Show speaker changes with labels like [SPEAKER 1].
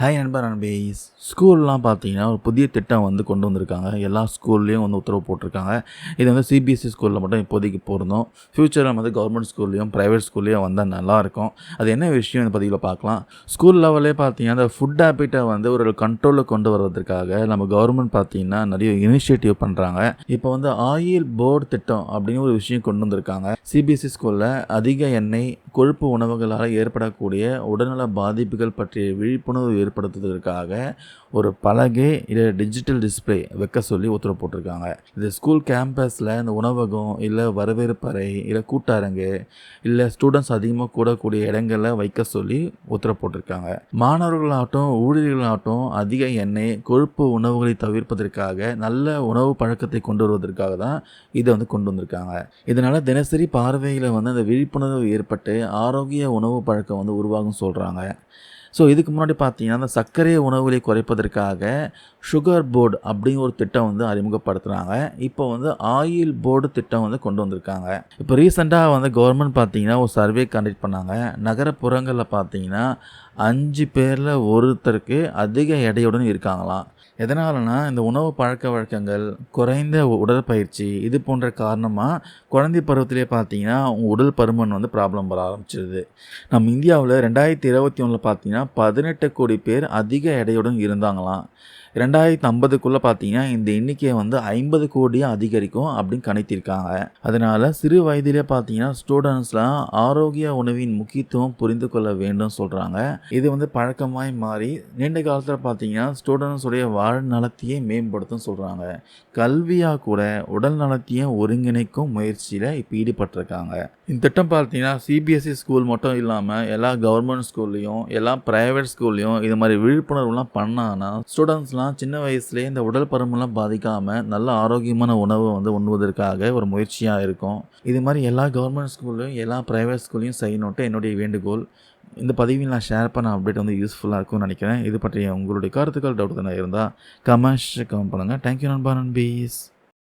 [SPEAKER 1] Hi நண்பர் நண்பீஸ் ஸ்கூல்லாம் பார்த்தீங்கன்னா ஒரு புதிய திட்டம் வந்து கொண்டு வந்திருக்காங்க. எல்லா ஸ்கூல்லேயும் வந்து உத்தரவு போட்டிருக்காங்க. இது வந்து சிபிஎஸ்சி ஸ்கூலில் மட்டும் இப்போதைக்கு போகிறோம் ஃப்யூச்சரில் வந்து கவர்மெண்ட் ஸ்கூல்லையும் ப்ரைவேட் ஸ்கூல்லையும் வந்தால் நல்லாயிருக்கும். அது என்ன விஷயம் இந்த பதிவில் பார்க்கலாம். ஸ்கூல் லெவலே பார்த்தீங்கன்னா அந்த ஃபுட் ஹேபிட்டை வந்து ஒரு கண்ட்ரோலில் கொண்டு வர்றதுக்காக நம்ம கவர்மெண்ட் பார்த்தீங்கன்னா நிறைய இனிஷியேட்டிவ் பண்ணுறாங்க இப்போ வந்து ஆயில் போர்டு திட்டம் அப்படின்னு ஒரு விஷயம் கொண்டு வந்திருக்காங்க. சிபிஎஸ்சி ஸ்கூலில் அதிக எண்ணெய் கொழுப்பு உணவுகளால் ஏற்படக்கூடிய உடல்நல பாதிப்புகள் பற்றிய விழிப்புணர்வு ஏற்படுத்துவதற்காக ஒரு பலகை இல்லை டிஜிட்டல் டிஸ்பிளே வைக்க சொல்லி உத்தரவு போட்டிருக்காங்க. இந்த ஸ்கூல் கேம்பஸில் இந்த உணவகம் இல்லை வரவேற்பறை இல்லை கூட்டரங்கு இல்லை ஸ்டூடெண்ட்ஸ் அதிகமாக கூடக்கூடிய இடங்களில் வைக்க சொல்லி உத்தரவு போட்டிருக்காங்க. மாணவர்களாகட்டும் ஊழியர்களாகட்டும் அதிக எண்ணெய் கொழுப்பு உணவுகளை தவிர்ப்பதற்காக நல்ல உணவு பழக்கத்தை கொண்டு வருவதற்காக தான் இதை வந்து கொண்டு வந்திருக்காங்க. இதனால் தினசரி பார்வையில் வந்து அந்த விழிப்புணர்வு ஏற்பட்டு ஆரோக்கிய உணவு பழக்கம் வந்து உருவாகும் சொல்கிறாங்க ஸோ இதுக்கு முன்னாடி பார்த்தீங்கன்னா அந்த சர்க்கரை உணவுகளை குறைப்பதற்காக சுகர் போர்டு அப்படிங்கிற ஒரு திட்டம் வந்து அறிமுகப்படுத்துகிறாங்க இப்போ வந்து ஆயில் போர்டு திட்டம் வந்து கொண்டு வந்திருக்காங்க. இப்போ ரீசெண்டாக வந்து கவர்மெண்ட் பார்த்தீங்கன்னா ஒரு சர்வே கண்டக்ட் பண்ணாங்க. நகரப்புறங்களில் பார்த்தீங்கன்னா அஞ்சு பேரில் ஒருத்தருக்கு அதிக எடையுடன் இருக்காங்களாம். எதனாலனா இந்த உணவு பழக்க வழக்கங்கள் குறைந்த உடற்பயிற்சி இது போன்ற காரணமாக குழந்தை பருவத்திலே பார்த்தீங்கன்னா அவங்க உடல் பருமன் வந்து ப்ராப்ளம் வர ஆரம்பிச்சிருது. நம்ம இந்தியாவில் ரெண்டாயிரத்தி இருபத்தி ஒன்றில் பார்த்தீங்கன்னா பதினெட்டு கோடி பேர் அதிக எடையுடன் இருந்தாங்களாம். ரெண்டாயிரத்தி ஐம்பதுக்குள்ளே பார்த்தீங்கன்னா இந்த எண்ணிக்கையை வந்து ஐம்பது கோடியாக அதிகரிக்கும் அப்படின்னு கணித்திருக்காங்க. அதனால் சிறு வயதிலே பார்த்தீங்கன்னா ஸ்டூடெண்ட்ஸ்லாம் ஆரோக்கிய உணவின் முக்கியத்துவம் புரிந்து கொள்ள வேண்டும் சொல்கிறாங்க இது வந்து பழக்கமாய் மாறி நீண்ட காலத்தில் பார்த்தீங்கன்னா ஸ்டூடெண்ட்ஸுடைய வாழ்நலத்தையே மேம்படுத்தும் சொல்கிறாங்க கல்வியாக கூட உடல் நலத்தையும் ஒருங்கிணைக்கும் முயற்சியில் இப்போ ஈடுபட்டிருக்காங்க. இந்த திட்டம் பார்த்தீங்கன்னா சிபிஎஸ்சி ஸ்கூல் மட்டும் இல்லாமல் எல்லா கவர்மெண்ட் ஸ்கூல்லையும் எல்லா ப்ரைவேட் ஸ்கூல்லையும் இது மாதிரி விழிப்புணர்வுலாம் பண்ணாங்கன்னா ஸ்டூடெண்ட்ஸ்லாம் சின்ன வயசுலேயே இந்த உடல் பருமெல்லாம் பாதிக்காமல் நல்ல ஆரோக்கியமான உணவை வந்து உண்ணுவதற்காக ஒரு முயற்சியாக இருக்கும். இது மாதிரி எல்லா கவர்மெண்ட் ஸ்கூல்லையும் எல்லா ப்ரைவேட் ஸ்கூல்லையும் செய்யணுன்ட்டு என்னுடைய வேண்டுகோள். இந்த பதிவில் நான் ஷேர் பண்ண அப்டேட் வந்து யூஸ்ஃபுல்லாக இருக்கும்னு நினைக்கிறேன். இது பற்றிய உங்களுடைய கருத்துக்கள் டவுட் தானே இருந்தால் கமெண்ட்ஸ் கமெண்ட் பண்ணுங்கள் தேங்க்யூ நண்பா நண்பீஸ்.